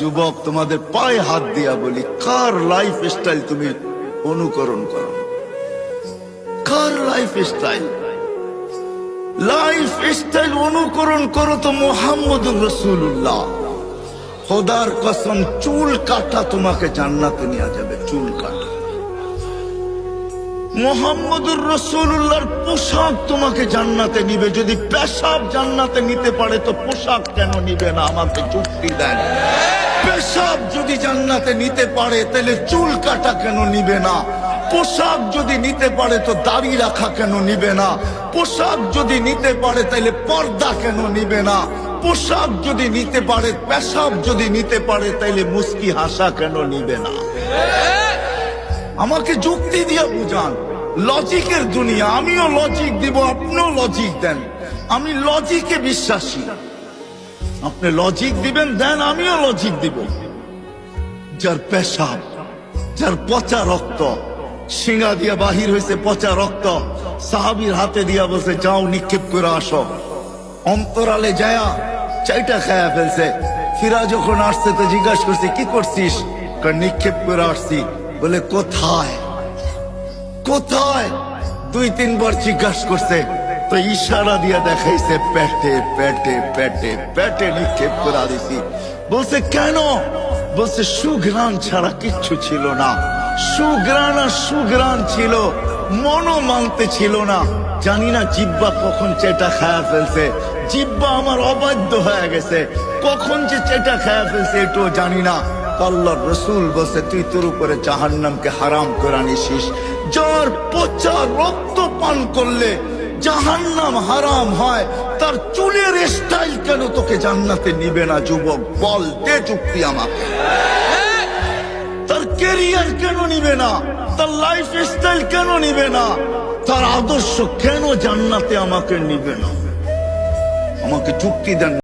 যুবক, তোমাদের পায়ে হাত দিয়া বলি, কার লাইফ স্টাইল তুমি অনুকরণ করো? কার লাইফ স্টাইল লাইফ স্টাইল অনুকরণ করো তো মোহাম্মদ রসুল্লাহ খোদার কসম, চুল কাটা তোমাকে জান্নাতে নিয়ে যাবে, চুল কাটা। মোহাম্মদুর রসুল্লাহর পোশাক তোমাকে জান্নাতে নিবে। যদি পেশাব জান্নাতে নিতে পারে, তো পোশাক কেন নিবে না? আমাকে চুক্তি দেন। পেশাব যদি জান্নাতে নিতে পারে, তাহলে চুল কাটা কেন নিবে না? পোশাক যদি নিতে পারে, তো দাড়ি রাখা কেন নিবে না? পোশাক যদি নিতে পারে, তাহলে পর্দা কেন নিবে না? পোশাক যদি নিতে পারে, পেশাব যদি নিতে পারে তাইলে মুস্কি হাসা কেন নিবে না? আমাকে যুক্তি দিয়ে বুঝান। লজিকের দুনিয়া, আমিও লজিক দিব, আপনিও লজিক দেন। আমি লজিকে বিশ্বাসী। আপনি লজিক দিবেন, দেন, আমিও লজিক দিব। যার পেশাব যার পচা রক্ত সিঙ্গা দিয়া বাহির হয়েছে পচা রক্ত, সাহাবির হাতে দিয়া বসে যাও, নিক্ষেপ করে আসো। অন্তরালে যায়া চাইটা খায়া ফেলছে। ফিরা যখন আসছে, তো জিজ্ঞাসা করছে, কি করছিস? নিক্ষেপ করে আসছি। বলে, কোথায়? কোথায়? দুই তিনবার জিজ্ঞাসা করছে, তো ইশারা দিয়া দেখাইছে, পেটে পেটে পেটে পেটে নিক্ষেপ করে দিছি বলছে, কেন? বলছে, সুঘ্রাণ ছাড়া কিচ্ছু ছিল না। সুঘ্রাণ আর সুঘ্রাণ ছিল, মনও মানতে ছিল না। জানি না জিব্বা কখন চেটা খায়া ফেলছে। জিব্বা আমার অবাধ্য হয়ে গেছে। কখন যে চেটা খায়া ফেলছে, এটাও জানি না। রসুল বসে তুই তোর উপরে জাহান্নামকে হারাম করে যার পচা রক্ত পান করলে জাহান্নাম হারাম হয়, তার চুলের স্টাইল কেন তোকে জান্নাতে নিবে না, যুবক? বল, দে চুক্তি আমাকে। তার কেরিয়ার কেন নিবে না? তার লাইফ স্টাইল কেন নিবে না? তার আদর্শ কেন জান্নাতে আমাকে নিবে না? আমাকে চুক্তি দেন